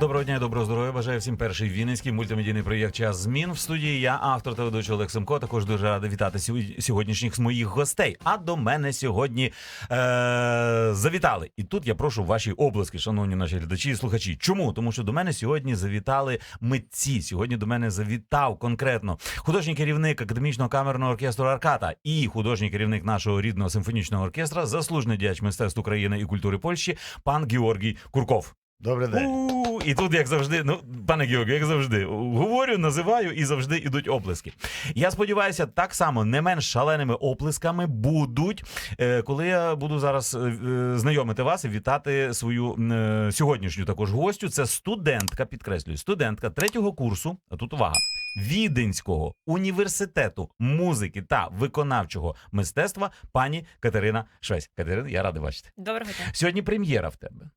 Доброго дня, і доброго здоров'я. Бажаю всім перший вінницький мультимедійний проєкт Час змін в студії. Я автор та ведучий Олег Семко. Також дуже радий вітати сьогодні- сьогоднішніх моїх гостей. А до мене сьогодні е- завітали. І тут я прошу ваші обласки, шановні наші глядачі і слухачі. Чому? Тому що до мене сьогодні завітали митці. Сьогодні до мене завітав конкретно художній керівник академічного камерного оркестру Арката і художній керівник нашого рідного симфонічного оркестра, заслужений діяч мистецтв України і культури Польщі, пан Георгій Курков. Добрий день. У, І тут, як завжди, ну, пане Георгію, як завжди, говорю, називаю і завжди ідуть оплески. Я сподіваюся, так само не менш шаленими оплесками будуть, е, коли я буду зараз е, е, знайомити вас і вітати свою е, сьогоднішню також гостю. Це студентка, підкреслюю, студентка третього курсу. А тут увага. Віденського університету музики та виконавчого мистецтва пані Катерина Швець. Катерина, я радий бачити. Доброго дня. Сьогодні прем'єра в тебе.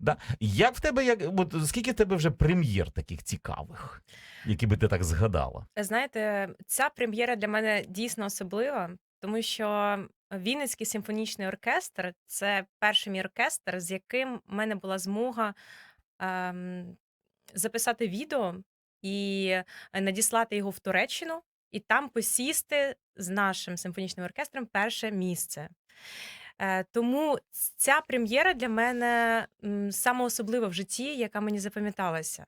Да. Як в тебе, як от, скільки в тебе вже прем'єр таких цікавих, які би ти так згадала? Знаєте, ця прем'єра для мене дійсно особлива, тому що Вінницький симфонічний оркестр це перший мій оркестр, з яким в мене була змога ем, записати відео і надіслати його в Туреччину, і там посісти з нашим симфонічним оркестром перше місце. Е, Тому ця прем'єра для мене м, особлива в житті, яка мені запам'яталася.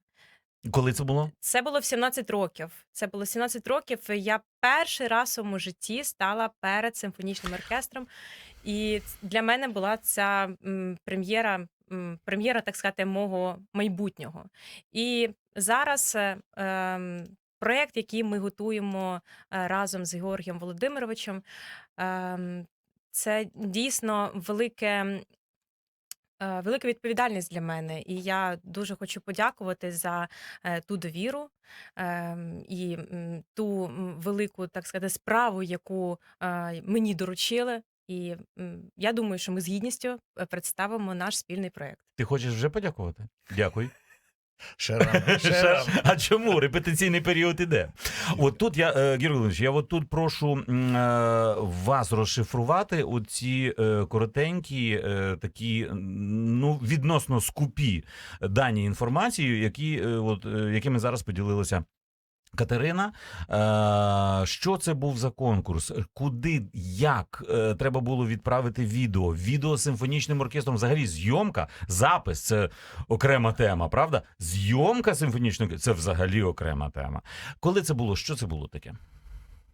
Коли це було? Це було в 17 років. Це було 17 років. Я перший раз у своєму житті стала перед симфонічним оркестром, і для мене була ця м, прем'єра, м, прем'єра, так сказати, мого майбутнього. І зараз е, ем, проєкт, який ми готуємо е, разом з Георгієм Володимировичем, ем, це дійсно велике. е, Велика відповідальність для мене, і я дуже хочу подякувати за е, ту довіру ем, і ту велику, так сказати, справу, яку е, мені доручили. І я думаю, що ми з гідністю представимо наш спільний проект. Ти хочеш вже подякувати? Дякую. Ще рано, ще рано. А чому? Репетиційний період іде. От тут я, е, Георгій Володимирович, я от тут прошу е, вас розшифрувати оці е, коротенькі, такі, ну, відносно скупі дані інформації, які, от, якими зараз поділилася. Катерина, е, що це був за конкурс? Куди, як е, треба було відправити відео? Відео з симфонічним оркестром, взагалі зйомка, запис це окрема тема, правда? Зйомка симфонічного це взагалі окрема тема. Коли це було? Що це було таке?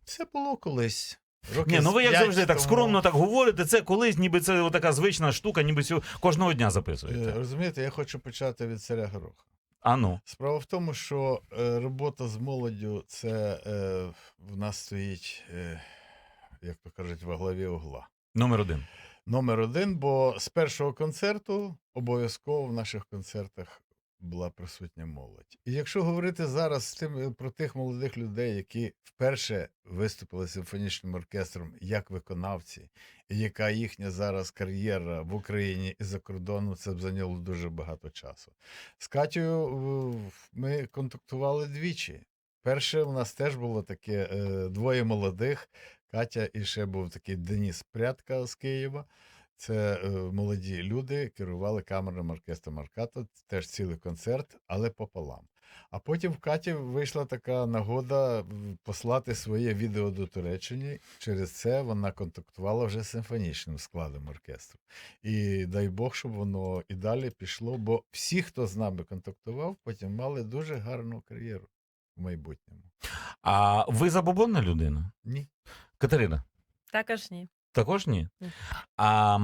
Це було колись. Роки Ні, ну ви як завжди так скромно так говорите. Це колись, ніби це така звична штука, ніби сю- кожного дня Е, записуєте. Розумієте, я хочу почати від царя Гороха. А ну. Справа в тому, що е, робота з молоддю це е, в нас стоїть, е, як то кажуть, во главі угла. Номер один. Номер один, бо з першого концерту обов'язково в наших концертах була присутня молодь. І якщо говорити зараз з тим, про тих молодих людей, які вперше виступили з симфонічним оркестром як виконавці, і яка їхня зараз кар'єра в Україні і за кордоном, це б зайняло дуже багато часу. З Катєю е, ми контактували двічі. Перше, у нас теж було таке е, двоє молодих. Катя і ще був такий Деніс Прядка з Києва. Це е, молоді люди керували камерним оркестром Арката, теж цілий концерт, але пополам. А потім в Каті вийшла така нагода послати своє відео до Туреччини. Через це вона контактувала вже з симфонічним складом оркестру. І дай Бог, щоб воно і далі пішло, бо всі, хто з нами контактував, потім мали дуже гарну кар'єру в майбутньому. А ви забобонна людина? Ні. Катерина? Також ні. Також ні. А,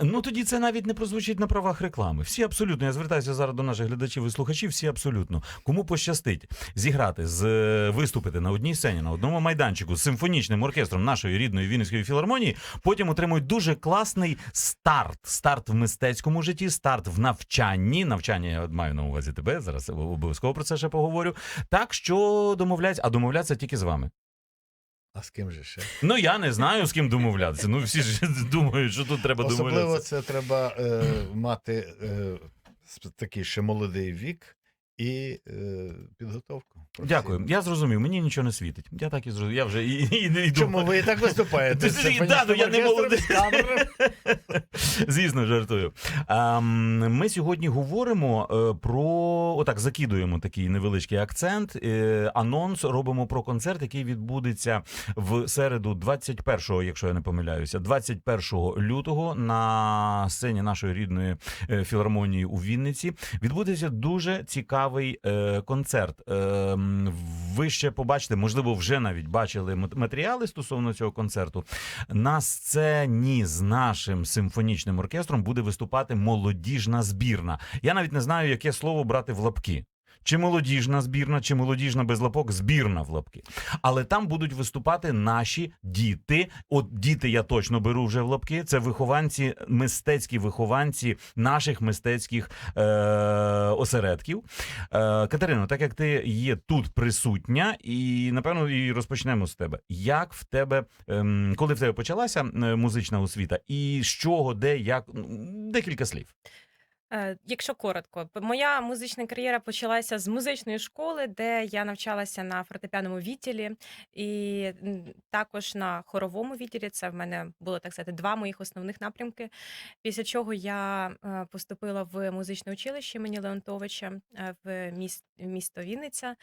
ну тоді це навіть не прозвучить на правах реклами. Всі абсолютно. Я звертаюся зараз до наших глядачів і слухачів. Всі абсолютно. Кому пощастить зіграти з виступити на одній сцені, на одному майданчику з симфонічним оркестром нашої рідної Вінницької філармонії, потім отримують дуже класний старт. Старт в мистецькому житті, старт в навчанні. Навчання я маю на увазі тебе. Зараз обов'язково про це ще поговорю. Так що домовляться, а домовляться тільки з вами. А з ким же ще? Ну я не знаю з ким домовлятися. Ну всі ж думають, що тут треба Особливо домовлятися. це треба е, мати е, такий ще молодий вік і е, підготовку. Дякую. Я зрозумів, мені нічого не світить. Я так і зрозумів. Я вже і, і, і, і Чому ви і так виступаєте? Ти ж- да, ну, я не молодий. Звісно, жартую. А, ми сьогодні говоримо е, про отак, закидуємо такий невеличкий акцент. е, Анонс робимо про концерт, який відбудеться в середу, 21-го, якщо я не помиляюся, 21 лютого на сцені нашої рідної е, філармонії у Вінниці. Відбудеться дуже цікавий концерт. Ви ще побачите, можливо, вже навіть бачили мат- матеріали стосовно цього концерту. На сцені з нашим симфонічним оркестром буде виступати молодіжна збірна. Я навіть не знаю, яке слово брати в лапки. Чи молодіжна збірна, чи молодіжна без лапок, збірна в лапки. Але там будуть виступати наші діти. От діти я точно беру вже в лапки. Це вихованці, мистецькі вихованці наших мистецьких е- осередків. Е- Катерино, так як ти є тут присутня, і напевно і розпочнемо з тебе. Як в тебе, ем, коли в тебе почалася е, музична освіта, і з чого, де, як Ну, декілька слів. Е, Якщо коротко, моя музична кар'єра почалася з музичної школи, де я навчалася на фортепіаному відділі, і також на хоровому відділі. Це в мене було так сказати два моїх основних напрямки. Після чого я е, поступила в музичне училище імені Леонтовича е, в міс- місто Вінниця.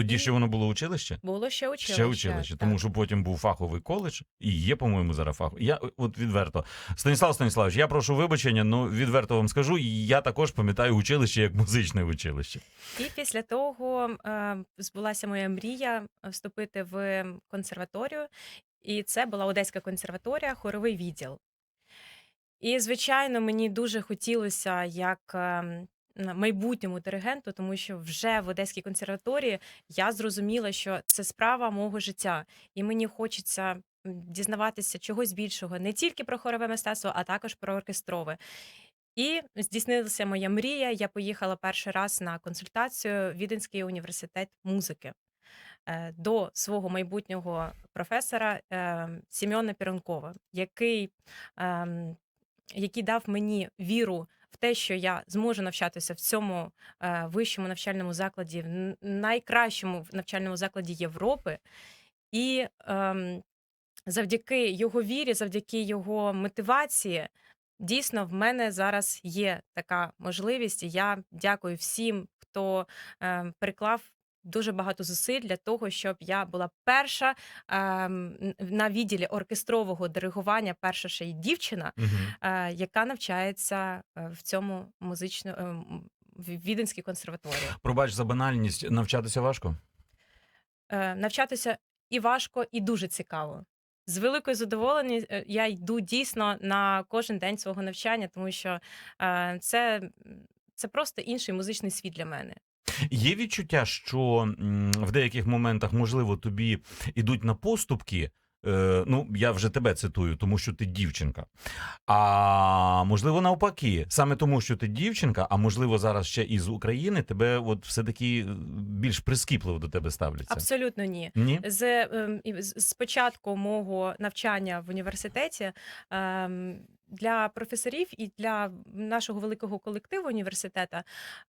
Тоді ще воно було училище? Було ще училище. Ще училище, тому що потім був фаховий коледж, і є, по-моєму, зараз фаховий. Я от відверто. Станіслав Станіславович, я прошу вибачення, ну відверто вам скажу. Я також пам'ятаю училище як музичне училище. І після того е, збулася моя мрія вступити в консерваторію, і це була Одеська консерваторія, хоровий відділ. І, звичайно, мені дуже хотілося як ем, майбутньому диригенту, тому що вже в Одеській консерваторії я зрозуміла, що це справа мого життя, і мені хочеться дізнаватися чогось більшого не тільки про хорове мистецтво, а також про оркестрове. І здійснилася моя мрія. Я поїхала перший раз на консультацію в Віденський університет музики е, до свого майбутнього професора е, Сімеона Піронкова, який, ем, який дав мені віру в те, що я зможу навчатися в цьому е, вищому навчальному закладі, в найкращому навчальному закладі Європи. І ем, завдяки його вірі, завдяки його мотивації, дійсно в мене зараз є така можливість. І я дякую всім, хто ем, приклав. Дуже багато зусиль для того, щоб я була перша ем, на відділі оркестрового диригування, перша ще й дівчина, е, яка навчається е, в цьому музично ем, в Віденській консерваторії. Пробач за банальність, навчатися важко. Е, навчатися і важко, і дуже цікаво. З великою задоволенням е, я йду дійсно на кожен день свого навчання, тому що е, це, це просто інший музичний світ для мене. Є відчуття, що в деяких моментах, можливо, тобі ідуть на поступки. Е, ну, я вже тебе цитую, тому що ти дівчинка. А можливо, навпаки, саме тому, що ти дівчинка, а можливо, зараз ще із України, тебе от все-таки е, більш прискіпливо до тебе ставляться. Абсолютно ні. Ні? З, ем, з початку мого навчання в університеті ем, для професорів і для нашого великого колективу університету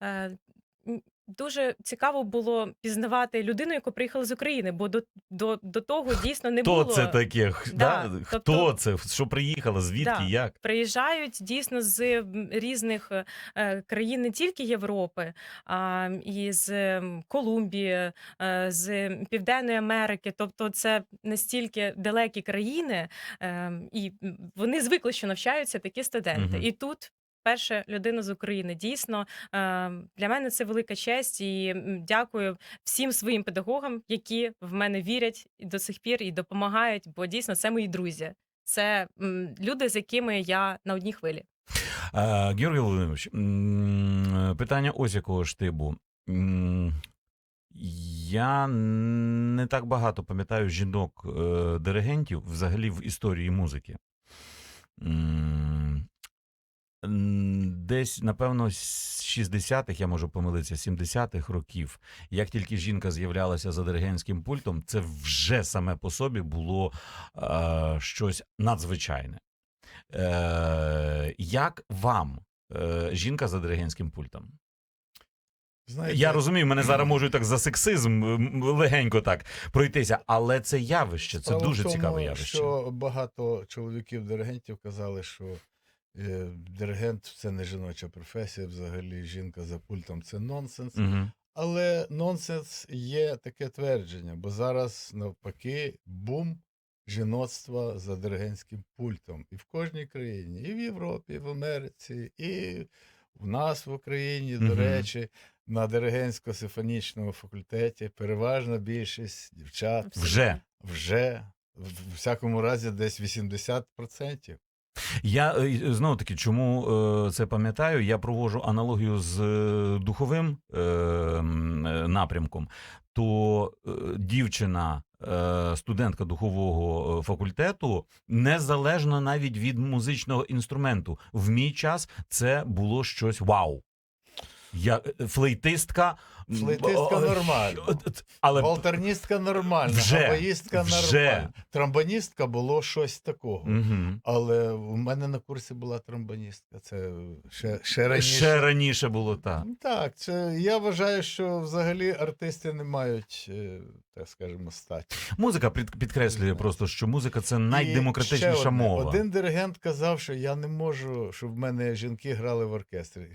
е, дуже цікаво було пізнавати людину, яка приїхала з України, бо до, до, до того дійсно не Хто було. це таке? Да, Да? Хто тобто- це? Що приїхала? Звідки? Да. Як? Приїжджають дійсно з різних е, країн не тільки Європи, а і з Колумбії, е, з Південної Америки. Тобто, це настільки далекі країни, е, і вони звикли, що навчаються такі студенти. Мгм. І тут. Перша людина з України дійсно е, для мене це велика честь і дякую всім своїм педагогам, які в мене вірять до сих пір і допомагають, бо дійсно це мої друзі. Це люди, з якими я на одній хвилі. А, Георгій Володимирович, питання ось якого штибу. М, Я не так багато пам'ятаю жінок-диригентів взагалі в історії музики. Десь, напевно, з 60-х, я можу помилитися, 70-х років, як тільки жінка з'являлася за диригентським пультом, це вже саме по собі було е, щось надзвичайне. Е, як вам е, жінка за диригентським пультом? Знаєте, Я розумію, мене зараз можуть так за сексизм легенько так пройтися, але це явище, це дуже тому, цікаве явище. Що багато чоловіків-диригентів казали, що диригент це не жіноча професія, взагалі жінка за пультом це нонсенс. Угу. Але нонсенс є таке твердження, бо зараз навпаки бум жіноцтва за диригентським пультом. І в кожній країні, і в Європі, і в Америці, і в нас в Україні, до речі, на диригентсько-симфонічному факультеті переважна більшість дівчат Вже. вже в в всякому разі десь 80%. Я е, знову таки, чому е, це пам'ятаю? Я проводжу аналогію з е, духовим е, е, напрямком. То е, дівчина, е, студентка духового е, факультету, незалежно навіть від музичного інструменту, в мій час це було щось вау. Я е, флейтистка. Флейтистка нормально. Але Волтерністка нормальна, Вже, габаїстка нормальна. Трамбоністка було щось такого. Угу. Але у мене на курсі була трамбоністка. Це ще, ще раніше. ще раніше було так. Так, це я вважаю, що взагалі артисти не мають, е, так скажемо, статі. Музика під- підкреслює просто, що музика це І ще найдемократичніша одне. мова. Один диригент казав, що я не можу, щоб в мене жінки грали в оркестрі.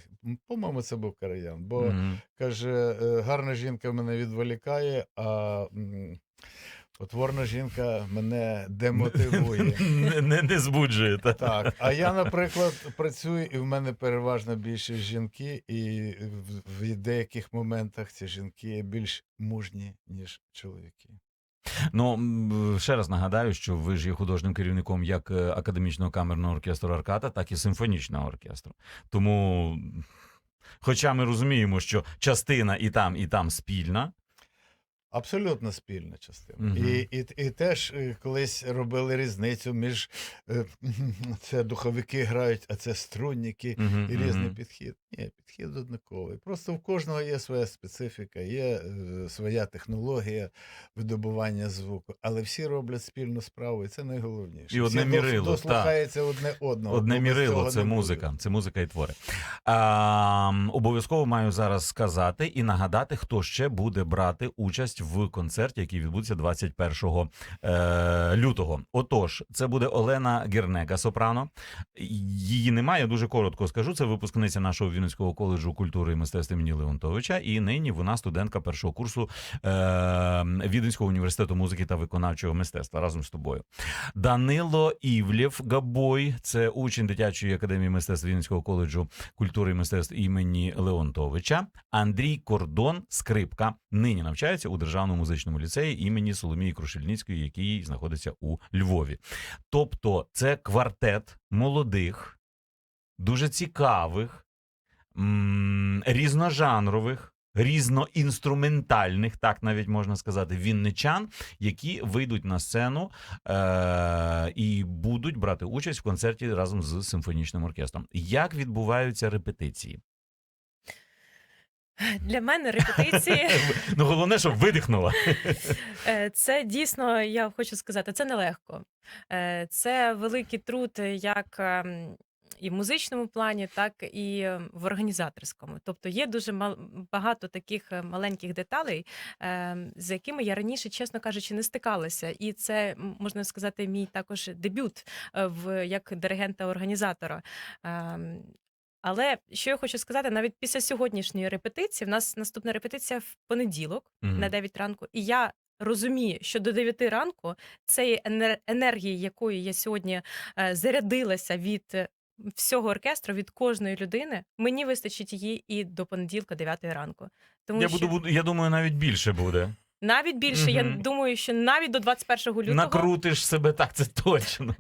По-моєму, це був Караян. Бо Мгм. каже, е, гарна жінка мене відволікає, а м, потворна жінка мене демотивує. не, не, не збуджує. Та. Так, а я, наприклад, працюю, і в мене переважно більше жінки, і в, в деяких моментах ці жінки більш мужні, ніж чоловіки. Ну ще раз нагадаю, що ви ж є художнім керівником як е, академічного камерного оркестру Арката, так і симфонічного оркестру. Тому, хоча ми розуміємо, що частина і там, і там спільна. Абсолютно спільна частина. Мгм. І, і, і теж е, колись робили різницю між е, це духовики грають, а це струнники. Мгм, І різний мгм. підхід. Ні, підхід однаковий. Просто в кожного є своя специфіка, є е, своя технологія видобування звуку, але всі роблять спільну справу, і це найголовніше. І одне всі мірило, дос- дослухаються одне одного. Одне мірило це не буде. музика. Це музика і твори. А, обов'язково маю зараз сказати і нагадати, хто ще буде брати участь в концерті, який відбудеться 21 е, лютого. Отож, це буде Олена Гернека, сопрано. Її немає. Дуже коротко скажу. Це випускниця нашого Вінницького коледжу культури і мистецтв імені Леонтовича. І нині вона студентка першого курсу е, Віденського університету музики та виконавчого мистецтва разом з тобою. Данило Івлєв Габой, це учень дитячої академії мистецтв Вінницького коледжу культури і мистецтв імені Леонтовича. Андрій Кордон, скрипка, нині навчається у державному музичному ліцеї імені Соломії Крушельницької, який знаходиться у Львові. Тобто, це квартет молодих, дуже цікавих, різножанрових. Різноінструментальних, так навіть можна сказати, вінничан, які вийдуть на сцену е- і будуть брати участь в концерті разом з симфонічним оркестром. Як відбуваються репетиції? Для мене репетиції Ну головне, щоб видихнула. е, це дійсно, я хочу сказати, це нелегко. Е, Це великий труд як ем, і в музичному плані, так і ем, в організаторському. Тобто є дуже багато таких е, маленьких деталей, ем, з якими я раніше, чесно кажучи, не стикалася. І це можна сказати, мій також дебют в як диригента-організатора. Але що я хочу сказати, навіть після сьогоднішньої репетиції, в нас наступна репетиція в понеділок Мгм. на 9 ранку, і я розумію, що до 9 ранку цієї енер- енергії, якою я сьогодні е, зарядилася від е, всього оркестру, від кожної людини, мені вистачить її і до понеділка, 9 ранку. Тому Я що буду, я думаю, навіть більше буде. навіть більше, я думаю, що навіть до 21 лютого. Накрутиш себе так, це точно.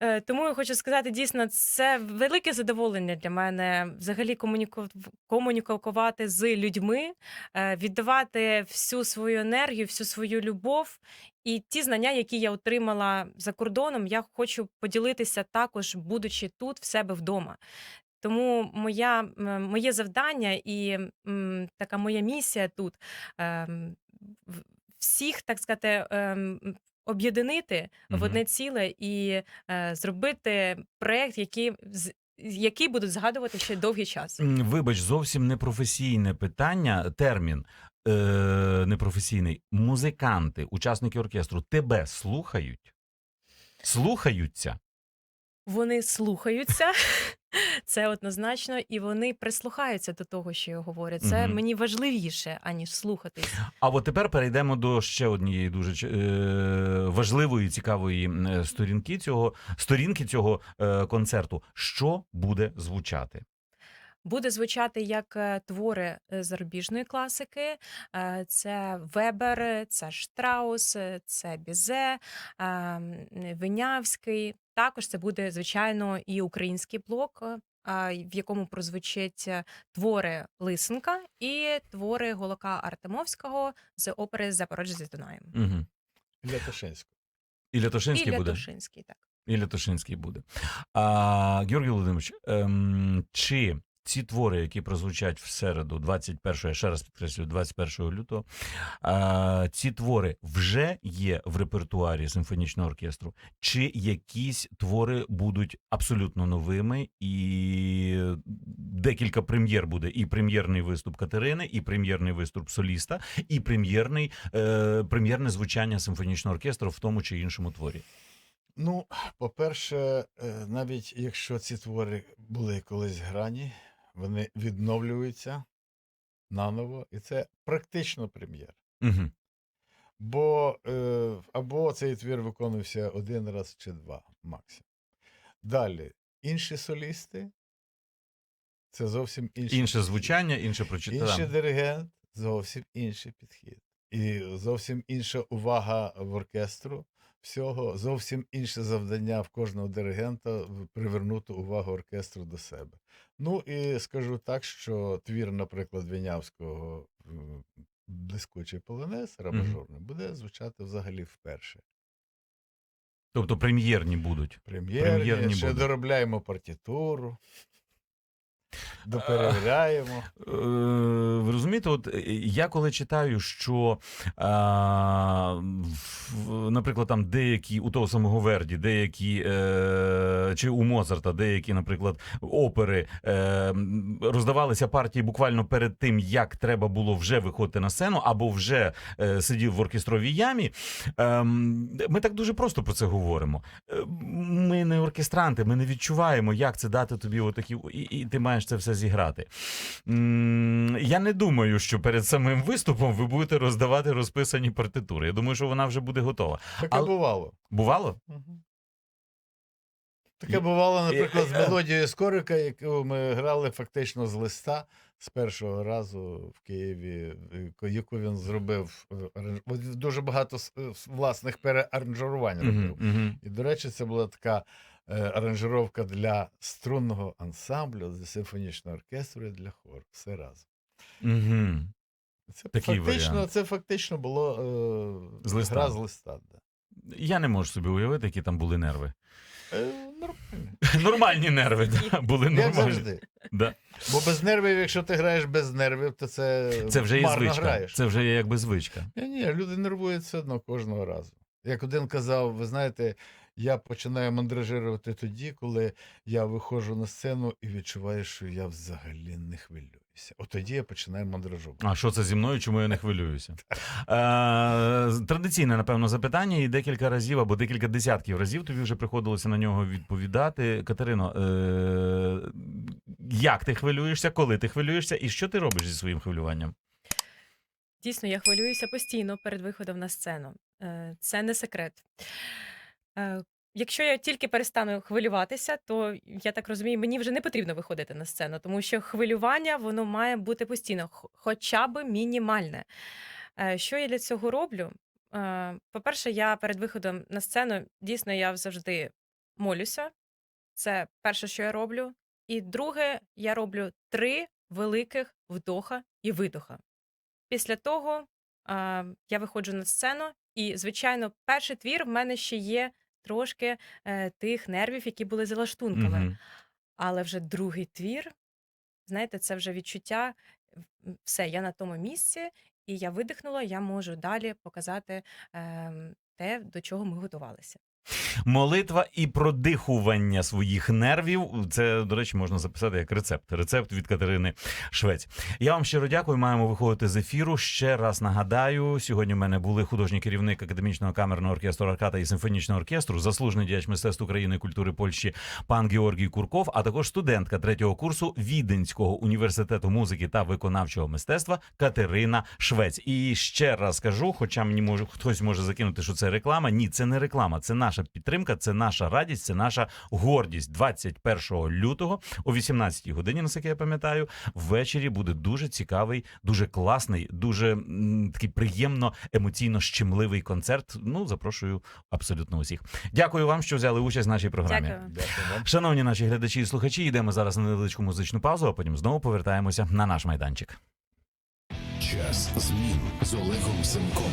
Е, Тому я хочу сказати, дійсно, це велике задоволення для мене взагалі комуніку... комунікувати з людьми, е, віддавати всю свою енергію, всю свою любов. І ті знання, які я отримала за кордоном, я хочу поділитися також, будучи тут в себе вдома. Тому моя, моє завдання і така моя місія тут ем, всіх, так сказати, об'єднати Мгм. в одне ціле і е, зробити проєкт, який з- який будуть згадувати ще довгий час. М, Вибач, зовсім непрофесійне питання, термін е, непрофесійний. Музиканти, учасники оркестру, тебе слухають? Слухаються? Вони слухаються, це однозначно, і вони прислухаються до того, що я говорю. Це Мгм. мені важливіше, аніж слухатись. А от тепер перейдемо до ще однієї дуже е, важливої, цікавої м, е, сторінки цього сторінки цього е, концерту. Що буде звучати? Буде звучати як е, твори е, зарубіжної класики. Е, Це Вебер, це Штраус, це Бізе, е, Винявський. Також це буде, звичайно, і український блок, в якому прозвучать твори Лисенка і твори Голока Артемовського з опери Запорожжя зі Дунаєм. Угу. Для Тошинського. І Лятошинський буде. Лятошинський, так. І Лятошинський буде. А, Георгій Володимирович, ем, чи ці твори, які прозвучать в середу, 21, я ще раз підкреслюю, 21 лютого, ці твори вже є в репертуарі симфонічного оркестру, чи якісь твори будуть абсолютно новими, і декілька прем'єр буде: і прем'єрний виступ Катерини, і прем'єрний виступ соліста, і прем'єрний, е, прем'єрне звучання симфонічного оркестру в тому чи іншому творі. Ну, по-перше, е, навіть якщо ці твори були колись грані, вони відновлюються наново, і це практично прем'єр. Угу. Бо е, або цей твір виконувався один раз чи два максимум. Далі, інші солісти це зовсім інші. Інше підхід. звучання, інше прочитання. Інший диригент зовсім інший підхід. І зовсім інша увага в оркестру всього, зовсім інше завдання в кожного диригента привернути увагу оркестру до себе. Ну і скажу так, що твір, наприклад, Вінявського блискучий полонез, рабажорний, буде звучати взагалі вперше. Тобто прем'єрні будуть. Прем'єрні, Прем'єрні ще будуть. доробляємо партітуру, доперевіряємо. Е, ви розумієте, от е, я коли читаю, що, а, наприклад, там деякі у того самого Верді, деякі е, чи у Моцарта, деякі, наприклад, опери е, роздавалися партії буквально перед тим, як треба було вже виходити на сцену, або вже е, сидів в оркестровій ямі. Ем, ми так дуже просто про це говоримо. Е, Ми не оркестранти, ми не відчуваємо, як це дати тобі отакі, і, і ти маєш це все зіграти. Я не думаю, що перед самим виступом ви будете роздавати розписані партитури. Я думаю, що вона вже буде готова. Таке Але- бувало. Бувало? Мгм. Таке бувало, наприклад, з е, е. мелодією Скорика, яку ми грали фактично з листа з першого разу в Києві, яку- яку він зробив. е, Дуже багато е, власних переаранжувань робив. Мгм, мгм. І, до речі, це була така е, аранжировка для струнного ансамблю, для симфонічного оркестру і для хору. Все разом. Мгм. Це Такий фактично, варіант. це фактично було е, З листа. гра з листа. Да. Я не можу собі уявити, які там були нерви. Е, нормально. Нормальні нерви да, були Як нормальні. завжди. Да. Бо без нервів, якщо ти граєш без нервів, то це, Це вже є марно звичка. граєш. Це вже є якби звичка. Ні, ні, люди нервують все одно кожного разу. Як один казав, ви знаєте, я починаю мандражирувати тоді, коли я виходжу на сцену і відчуваю, що я взагалі не хвилююся. От тоді я починаю мандражувати. А що це зі мною? Чому я не хвилююся? Е, традиційне, напевно, запитання, і декілька разів або декілька десятків разів тобі вже приходилося на нього відповідати. Катерино, е, як ти хвилюєшся, коли ти хвилюєшся, і що ти робиш зі своїм хвилюванням? Дійсно, я хвилююся постійно перед виходом на сцену. Е, Це не секрет. Е, Якщо я тільки перестану хвилюватися, то я так розумію, мені вже не потрібно виходити на сцену, тому що хвилювання воно має бути постійно, хоча б мінімальне. Е, Що я для цього роблю? Е, По-перше, я перед виходом на сцену дійсно я завжди молюся. Це перше, що я роблю. І друге, я роблю три великих вдоха і видоха. Після того я виходжу на сцену, і, звичайно, перший твір в мене ще є трошки е, тих нервів, які були за лаштунками. Мгм. Але вже другий твір, знаєте, це вже відчуття. м, Все, я на тому місці, і я видихнула, я можу далі показати ем, те, до чого ми готувалися. Молитва і продихування своїх нервів. Це, до речі, можна записати як рецепт. Рецепт від Катерини Швець. Я вам щиро дякую. Маємо виходити з ефіру. Ще раз нагадаю, сьогодні в мене були художній керівник академічного камерного оркестру Арката і симфонічного оркестру, заслужений діяч мистецтв України і культури Польщі пан Георгій Курков, а також студентка третього курсу Віденського університету музики та виконавчого мистецтва Катерина Швець. І ще раз кажу, хоча мені може хтось може закинути, що це реклама. Ні, це не реклама, це наша підтримка, це наша радість, це наша гордість. 21 лютого о 18 годині, наскільки я пам'ятаю, ввечері буде дуже цікавий, дуже класний, дуже такий приємно емоційно щемливий концерт. Ну запрошую абсолютно усіх. Дякую вам, що взяли участь в нашій програмі. Дякую. Дякую. Шановні наші глядачі і слухачі, йдемо зараз на невеличку музичну паузу, а потім знову повертаємося на наш майданчик. Час змін з Олегом Семком.